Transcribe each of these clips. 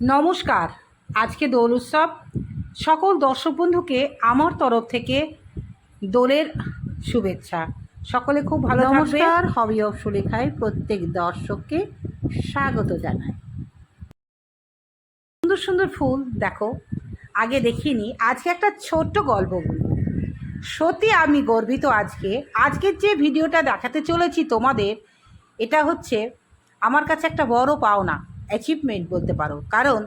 নমস্কার। আজকে দোল উৎসব। সকল দর্শক বন্ধুকে আমার তরফ থেকে দোলের শুভেচ্ছা। সকলে খুব ভালো নমস্কার হবি অফ সুলেখায় প্রত্যেক দর্শককে স্বাগত জানাই। সুন্দর সুন্দর ফুল দেখো আগে দেখিনি আজকে একটা ছোট্ট গল্প বলব। সত্যি আমি গর্বিত আজকে। আজকের যে ভিডিওটা দেখাতে চলেছি তোমাদের এটা হচ্ছে আমার কাছে একটা বড় পাওনা। অ্যাচিভমেন্ট বলতে পারো। কারণ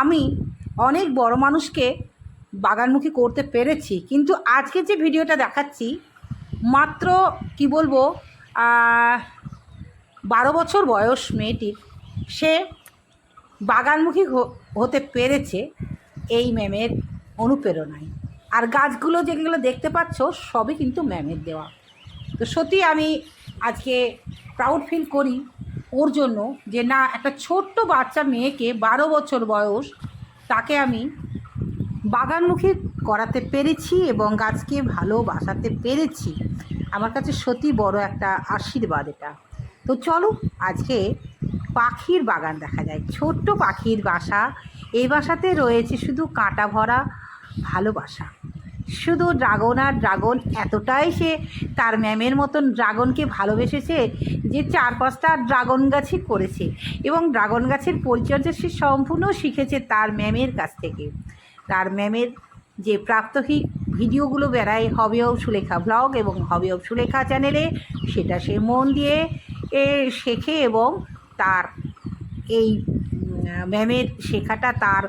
আমি অনেক বড় মানুষকে বাগানমুখী করতে পেরেছি, কিন্তু আজকে যে ভিডিওটা দেখাচ্ছি, মাত্র, কি বলব বারো বছর বয়স মেয়েটির, সে বাগানমুখী হতে পেরেছে এই ম্যামের অনুপ্রেরণায়। আর গাছগুলো যেগুলো দেখতে পাচ্ছ, সবই কিন্তু ম্যামের দেওয়া। তো সত্যি আমি আজকে প্রাউড ফিল করি। ওর জন্য যে না, একটা ছোট্ট বাচ্চা মেয়েকে বারো বছর বয়স, তাকে আমি বাগানমুখী করাতে পেরেছি এবং গাছকে ভালোবাসাতে পেরেছি। আমার কাছে সত্যি বড় একটা আশীর্বাদ এটা। তো চলো, আজকে পাখির বাগান দেখা যায়। ছোট্ট পাখির বাসা, এই বাসাতে রয়েছে শুধু কাঁটা ভরা ভালোবাসা। শুধু ড্রাগন আর ড্রাগন এতটাই সে তার ম্যামের মতন ড্রাগনকে ভালোবেসেছে যে চার পাঁচটা ড্রাগন গাছই করেছে এবং ড্রাগন গাছের পরিচর্যা সে সম্পূর্ণ শিখেছে তার ম্যামের কাছ থেকে। তার ম্যামের যে প্রাত্যহিক ভিডিওগুলো বেড়ায় হবে অব সুলেখা ব্লগ এবং হবে অব সুলেখা চ্যানেলে সেটা সে মন দিয়ে এ, শেখে এবং তার এই ম্যামের শেখাটা তার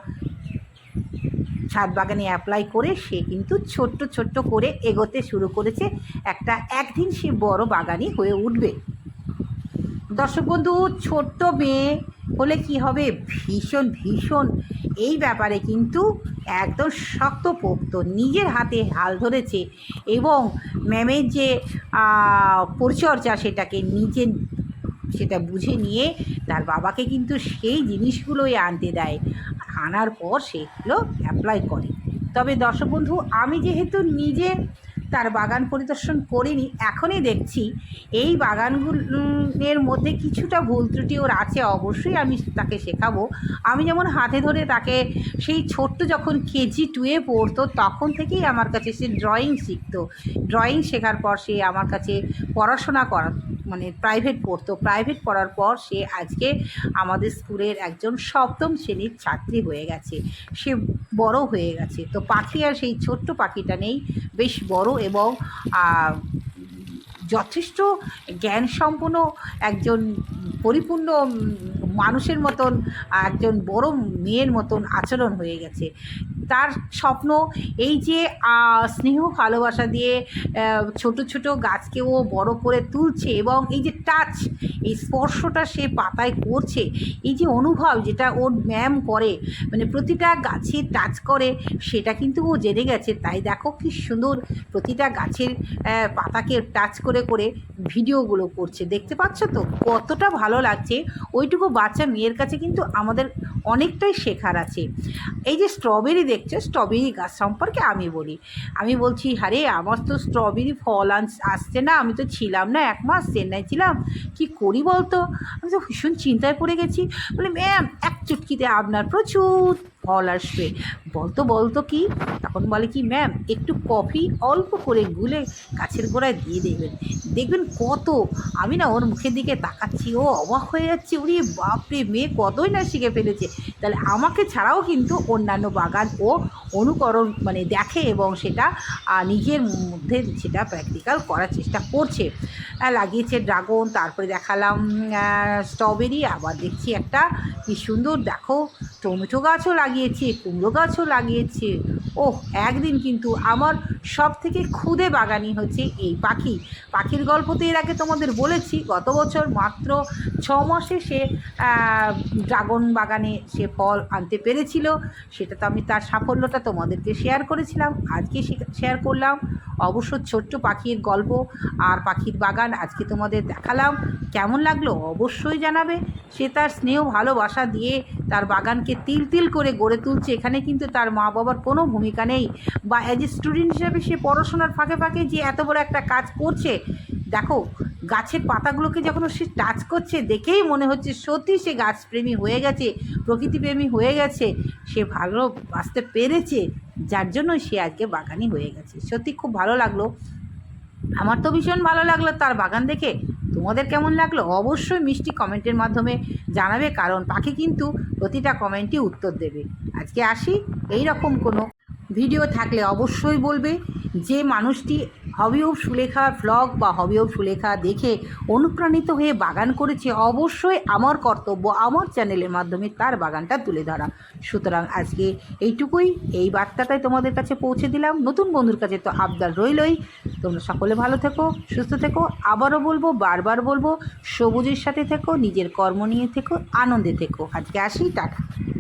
ছাদ বাগানে অ্যাপ্লাই করে সে কিন্তু ছোট্ট ছোট্ট করে এগোতে শুরু করেছে। একটা একদিন সে বড় বাগানই হয়ে উঠবে। দর্শক বন্ধু, ছোট্ট মেয়ে হলে কি হবে? ভীষণ ভীষণ। এই ব্যাপারে কিন্তু একদম শক্তপোক্ত নিজের হাতে হাল ধরেছে এবং ম্যামের যে পরিচর্যা সেটাকে নিজে সেটা বুঝে নিয়ে তার বাবাকে কিন্তু সেই জিনিসগুলোই আনতে দেয়। আনার পর সেগুলো অ্যাপ্লাই করে। তবে দর্শক বন্ধু, আমি যেহেতু নিজে তার বাগান পরিদর্শন করিনি, এখনই দেখছি এই বাগানগুলোর মধ্যে কিছুটা ভুল ত্রুটি ওর আছে, অবশ্যই আমি তাকে শেখাবো। আমি যেমন হাতে ধরে তাকে সেই ছোট্ট যখন কেজি টুয়ে পড়তো, তখন থেকেই আমার কাছে সে ড্রয়িং শিখতো। ড্রয়িং শেখার পর সে আমার কাছে পড়াশোনা করা মানে প্রাইভেট পড়তো। প্রাইভেট পড়ার পর সে আজকে আমাদের স্কুলের একজন সপ্তম শ্রেণির ছাত্রী হয়ে গেছে। সে বড় হয়ে গেছে। তো পাখি আর সেই ছোট্ট পাখিটা নেই। বেশ বড় এবং যথেষ্ট জ্ঞান সম্পন্ন একজন পরিপূর্ণ মানুষের মতন, একজন বড় মেয়ের মতন আচরণ হয়ে গেছে। তার স্বপ্ন এই যে স্নেহ ভালোবাসা দিয়ে ছোট ছোট গাছকে ও বড় করে তুলছে এবং এই যে টাচ এই স্পর্শটা সে পাতায় করছে, এই যে অনুভব যেটা ওর ম্যাম করে মানে প্রতিটা গাছে টাচ করে, সেটা কিন্তু ও জেনে গেছে। তাই দেখো কি সুন্দর প্রতিটা গাছের পাতাকে টাচ করে করে ভিডিওগুলো করছে। দেখতে পাচ্ছ তো? কতটা ভালো লাগছে। ওইটুকু বাচ্চা মেয়ের কাছে কিন্তু আমাদের অনেকটাই শেখার আছে। এই যে স্ট্রবেরি দেখছ স্ট্রবেরি গাছ সম্পর্কে আমি বলি। আমি বলছি হারে আমার তো স্ট্রবেরি ফল আসছে না, আমি তো ছিলাম না, এক মাস চেন্নাই ছিলাম, কি করি বলতো? আমি তো ভীষণ চিন্তায় পড়ে গেছি। বলে ম্যাম এক চুটকিতে আপনার প্রচুর ফল আসবে। বলতো বলতো কি? তখন বলে কি, ম্যাম, একটু কফি অল্প করে গুলে গাছের গোড়ায় দিয়ে দেবেন দেখবেন কত আমি না ওর মুখের দিকে তাকাচ্ছি। ও অবাক হয়ে যাচ্ছে। ওরে বাপরে, মেয়ে কতই না শিখে ফেলেছে। তাহলে আমাকে ছাড়াও কিন্তু অন্যান্য বাগান ও অনুকরণ মানে দেখে এবং সেটা নিজের মধ্যে সেটা প্র্যাকটিক্যাল করার চেষ্টা করছে। লাগিয়েছে ড্রাগন তারপরে দেখালাম স্ট্রবেরি আবার দেখছি একটা কি সুন্দর, দেখো টমেটো গাছও লাগিয়েছে কুমড়ো গাছও লাগিয়েছে ও একদিন কিন্তু আমার সব থেকে ক্ষুদে বাগানি হচ্ছে এই পাখি। পাখির গল্প তো এর আগে তোমাদের বলেছি, গত বছর মাত্র ছ মাসে সে ড্রাগন বাগানে সে ফল আনতে পেরেছিল। সেটা তো আমি তার সাফল্যটা তোমাদেরকে শেয়ার করেছিলাম, আজকে শেয়ার করলাম। অবশ্য ছোট্ট পাখির গল্প আর পাখির বাগান আজকে তোমাদের দেখালাম। কেমন লাগল অবশ্যই জানাবে। সে তার স্নেহ ভালোবাসা দিয়ে তার বাগানকে তিল তিল করে গড়ে তুলছে। এখানে কিন্তু তার মা বাবার কোনো ভূমিকা নেই। বা অ্যাজ এ স্টুডেন্ট হিসাবে সে পড়াশোনার ফাঁকে ফাঁকে যে এত বড় একটা কাজ করছে, দেখো, গাছের পাতাগুলোকে যখন সে টাচ করছে, দেখেই মনে হচ্ছে সত্যি সে গাছপ্রেমী হয়ে গেছে, প্রকৃতিপ্রেমী হয়ে গেছে, সে ভালো বাঁচতে পেরেছে, যার জন্য সে আজকে বাগানি হয়ে গেছে। সত্যি খুব ভালো লাগল। আমার তো ভীষণ ভালো লাগল তার বাগান দেখে। তোমাদের কেমন লাগল? অবশ্যই মিষ্টি কমেন্টের মাধ্যমে জানাবে, কারণ পাখি কিন্তু প্রতিটা কমেন্টই উত্তর দেবে। আজকে আসি এই রকম কোনো ভিডিও থাকলে অবশ্যই বলবে যে মানুষটি হবি অফ সুলেখা ভ্লগ বা হবি অফ সুলেখা দেখে অনুপ্রাণিত হয়ে বাগান করেছে, অবশ্যই আমার কর্তব্য, আমার চ্যানেলের মাধ্যমে তার বাগানটা তুলে ধরা। সুতরাং আজকে এইটুকুই, এই বার্তাটাই তোমাদের কাছে পৌঁছে দিলাম। নতুন বন্ধুর কাছে তো আবদার রইলই। তোমরা সকলে ভালো থেকো, সুস্থ থেকো। আবারও বলব, বারবার বলব, সবুজের সাথে থেকো, নিজের কর্ম নিয়ে থেকো, আনন্দে থেকো। আজকে আসি, টাটা।